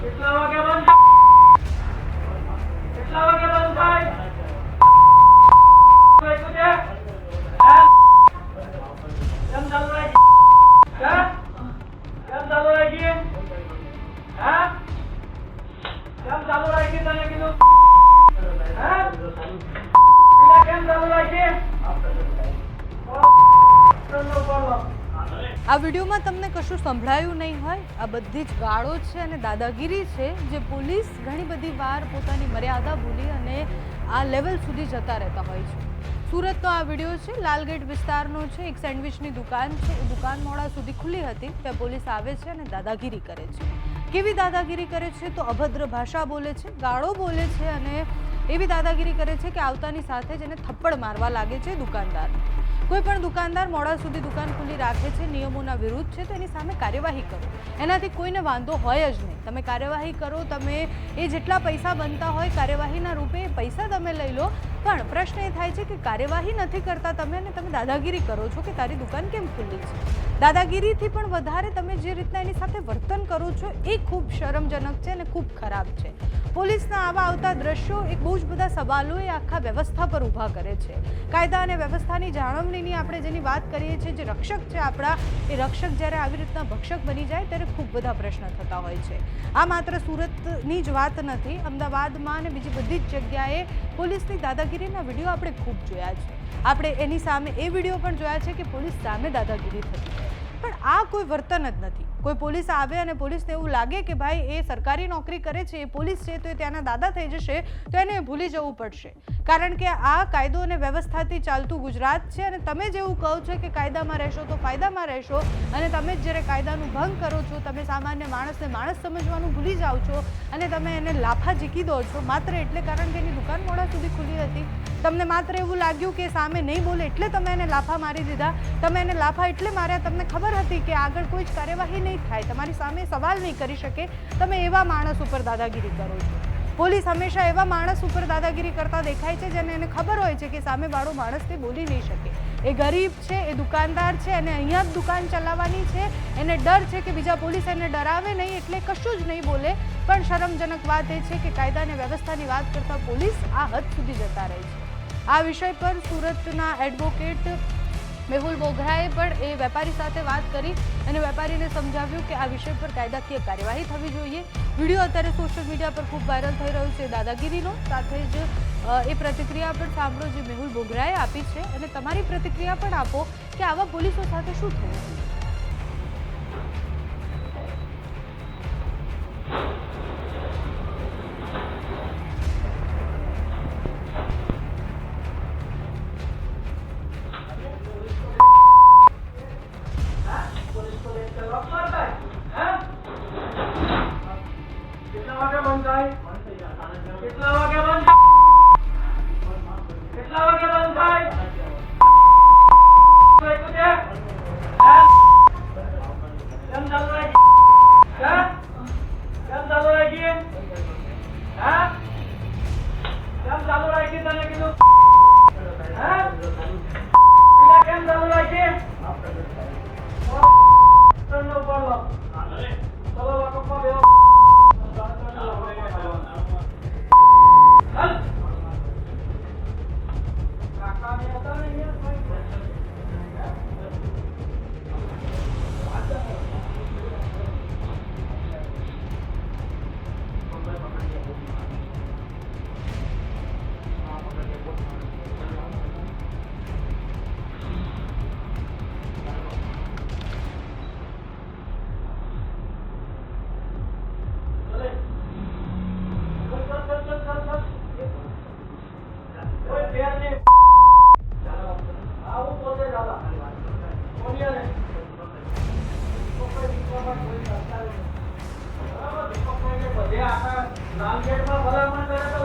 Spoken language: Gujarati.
Ikaw, agawan ka! આ વિડીયોમાં તમને કશું સંભળાયું નહીં હોય. આ બધી જ ગાળો છે અને દાદાગીરી છે જે પોલીસ ઘણી બધી વાર પોતાની મર્યાદા ભૂલી અને આ લેવલ સુધી જતા રહેતા હોય છે. સુરતનો આ વીડિયો છે, લાલગેટ વિસ્તારનો છે, એક સેન્ડવિચની દુકાન છે. એ દુકાન મોડા સુધી ખુલ્લી હતી. ત્યાં પોલીસ આવે છે અને દાદાગીરી કરે છે. કેવી દાદાગીરી કરે છે તો અભદ્ર ભાષા બોલે છે, ગાળો બોલે છે અને એવી દાદાગીરી કરે છે કે આવતાની સાથે જ એને થપ્પડ મારવા લાગે છે દુકાનદાર. કોઈ પણ દુકાનદાર મોડા સુધી દુકાન ખુલ્લી રાખે છે, નિયમોના વિરુદ્ધ છે, તો એની સામે કાર્યવાહી કરો. એનાથી કોઈને વાંધો હોય જ નહીં. તમે કાર્યવાહી કરો, તમે એ જેટલા પૈસા બનતા હોય કાર્યવાહીના રૂપે પૈસા તમે લઈ લો પણ પ્રશ્ન એ થાય છે કે કાર્યવાહી નથી કરતા તમે અને તમે દાદાગીરી કરો છો કે તારી દુકાન કેમ ખુલ્લી છે? દાદાગીરીથી પણ વધારે તમે જે રીતના એની સાથે વર્તન કરો છો એ ખૂબ શરમજનક છે અને ખૂબ ખરાબ છે. પોલીસના આવા આવતા દ્રશ્યો એક બહુ જ બધા સવાલો એ આખા વ્યવસ્થા પર ઊભા કરે છે. કાયદા અને વ્યવસ્થાની જાળવણીની આપણે જેની વાત કરીએ છીએ, જે રક્ષક છે આપણા, એ રક્ષક જ્યારે આવી રીતના ભક્ષક બની જાય ત્યારે ખૂબ બધા પ્રશ્ન થતા હોય છે. આ માત્ર સુરતની જ વાત નથી, અમદાવાદમાં અને બીજી બધી જ જગ્યાએ પોલીસની દાદાગીરીના વીડિયો આપણે ખૂબ જોયા છે. આપણે એની સામે એ વીડિયો પણ જોયા છે કે પોલીસ સામે દાદાગીરી થતી પણ આ કોઈ વર્તન જ નથી. કોઈ પોલીસ આવે અને પોલીસને એવું લાગે કે ભાઈ એ સરકારી નોકરી કરે છે, એ પોલીસ છે, તો એ ત્યાંના દાદા થઈ જશે, તો એને ભૂલી જવું પડશે. કારણ કે આ કાયદો અને વ્યવસ્થાથી ચાલતું ગુજરાત છે અને તમે જેવું કહો છો કે કાયદામાં રહેશો તો ફાયદામાં રહેશો અને તમે જ્યારે કાયદાનું ભંગ કરો છો, તમે સામાન્ય માણસને માણસ સમજવાનું ભૂલી જાઓ છો અને તમે એને લાફા ઝીકી દો છો, માત્ર એટલે કારણ કે એની દુકાન મોડા સુધી ખુલ્લી હતી. તમને માત્ર એવું લાગ્યું કે સામે નહીં બોલે એટલે તમે એને લાફા મારી દીધા, તમે એને લાફા એટલે માર્યા, તમને ખબર હતી કે આગળ કોઈ જ કાર્યવાહી નહીં થાય. તમારી સામે સવાલ નહીં કરી શકે. તમે એવા માણસ ઉપર દાદાગીરી કરો છો. પોલીસ હંમેશા એવા માણસ ઉપર દાદાગીરી કરતા દેખાય છે, જેને એને ખબર હોય છે કે સામેવાળો માણસ તે બોલી નહીં શકે. એ ગરીબ છે, એ દુકાનદાર છે અને અહીંયા જ દુકાન ચલાવવાની છે. એને ડર છે કે બીજા પોલીસ એને ડરાવે નહીં, એટલે કશું જ નહીં બોલે. પણ શરમજનક વાત એ છે કે કાયદા અને વ્યવસ્થાની વાત કરતાં પોલીસ આ હદ સુધી જતા રહે છે. આ વિષય પર સુરતના એડવોકેટ મેહુલ બોઘરાએ પણ એ વેપારી સાથે વાત કરી અને વેપારીને સમજાવ્યું કે આ વિષય પર કાયદાકીય કાર્યવાહી થવી જોઈએ. વીડિયો અત્યારે સોશિયલ મીડિયા પર ખૂબ વાયરલ થઈ રહ્યો છે. દાદાગીરીનો સાથે જ એ પ્રતિક્રિયા પણ સાંભળો જે મેહુલ બોઘરાએ આપી છે. અને તમારી પ્રતિક્રિયા પણ આપો કે આવા પોલીસો સાથે શું થયું? કેટલા વાગે બંધ કેટલા વાગે બંધ થાય? કેમ ચાલુ રાખી હે? લાલ ગેટમાં ભલામણ કરે તો